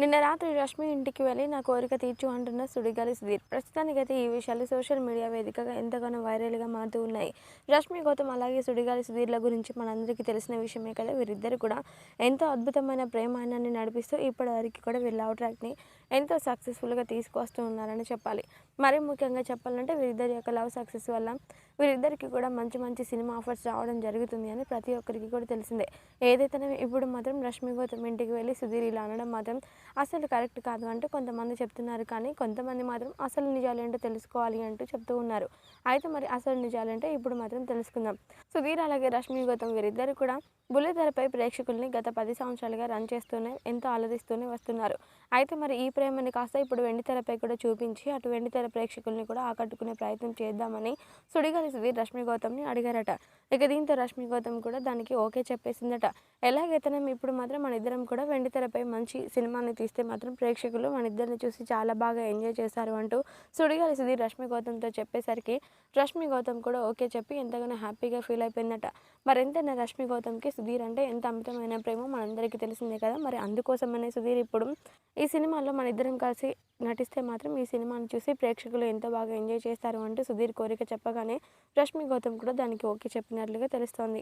నిన్న రాత్రి రష్మి ఇంటికి వెళ్ళి నా కోరిక తీర్చు అంటున్న సుడిగాలి సుధీర్. ప్రస్తుతానికైతే ఈ విషయాలు సోషల్ మీడియా వేదికగా ఎంతగానో వైరల్గా మారుతూ ఉన్నాయి. రష్మి గౌతమ్ అలాగే సుడిగాలి సుధీర్ల గురించి మనందరికీ తెలిసిన విషయమే కదా. వీరిద్దరు కూడా ఎంతో అద్భుతమైన ప్రేమాయణాన్ని నడిపిస్తూ ఇప్పటివరకు కూడా వీళ్ళ లవ్ ట్రాక్ని ఎంతో సక్సెస్ఫుల్గా తీసుకొస్తూ ఉన్నారని చెప్పాలి. మరీ ముఖ్యంగా చెప్పాలంటే వీరిద్దరి యొక్క లవ్ సక్సెస్ వల్ల వీరిద్దరికి కూడా మంచి మంచి సినిమా ఆఫర్స్ రావడం జరుగుతుంది అని ప్రతి ఒక్కరికి కూడా తెలిసిందే. ఏదైతేనే ఇప్పుడు మాత్రం రష్మి గౌతమ్ ఇంటికి వెళ్ళి సుధీర్ ఇలా అనడం మాత్రం అసలు కరెక్ట్ కాదు అంటూ కొంతమంది చెప్తున్నారు కానీ కొంతమంది మాత్రం అసలు నిజాలు ఏంటో తెలుసుకోవాలి అంటూ చెప్తూ ఉన్నారు. అయితే మరి అసలు నిజాలంటే ఇప్పుడు మాత్రం తెలుసుకుందాం. సుధీర్ అలాగే రష్మి గౌతమ్ వీరిద్దరు కూడా బుల్లితెరపై ప్రేక్షకుల్ని గత పది సంవత్సరాలుగా రన్ చేస్తూనే ఎంతో ఆలోచిస్తూనే వస్తున్నారు. అయితే మరి ఈ ప్రేమని కాస్త ఇప్పుడు వెండితెరపై కూడా చూపించి అటు వెండితెర ప్రేక్షకుల్ని కూడా ఆకట్టుకునే ప్రయత్నం చేద్దామని సుడిగాలి సుధీర్ రష్మి గౌతమ్ని అడిగారట. ఇక దీంతో రష్మి గౌతమ్ కూడా దానికి ఓకే చెప్పేసిందట. ఎలాగైతేనే ఇప్పుడు మాత్రం మన ఇద్దరం కూడా వెండితెరపై మంచి సినిమాని తీస్తే మాత్రం ప్రేక్షకులు మన ఇద్దరిని చూసి చాలా బాగా ఎంజాయ్ చేశారు అంటూ సుడిగాలి సుధీర్ రష్మి గౌతమ్తో చెప్పేసరికి రష్మి గౌతమ్ కూడా ఓకే చెప్పి ఎంతగానో హ్యాపీగా ఫీల్ అయిపోయిందట. మరి ఎంతైనా రష్మి గౌతమ్కి సుధీర్ అంటే ఎంత అమితమైన ప్రేమో మనందరికీ తెలిసిందే కదా. మరి అందుకోసమనే సుధీర్ ఇప్పుడు ఈ సినిమాలో మన ఇద్దరం కలిసి నటిస్తే మాత్రం ఈ సినిమాని చూసి ప్రేక్షకులు ఎంతో బాగా ఎంజాయ్ చేస్తారు అంటూ సుధీర్ కోరిక చెప్పగానే రష్మి గౌతమ్ కూడా దానికి ఓకే చెప్పినట్లుగా తెలుస్తోంది.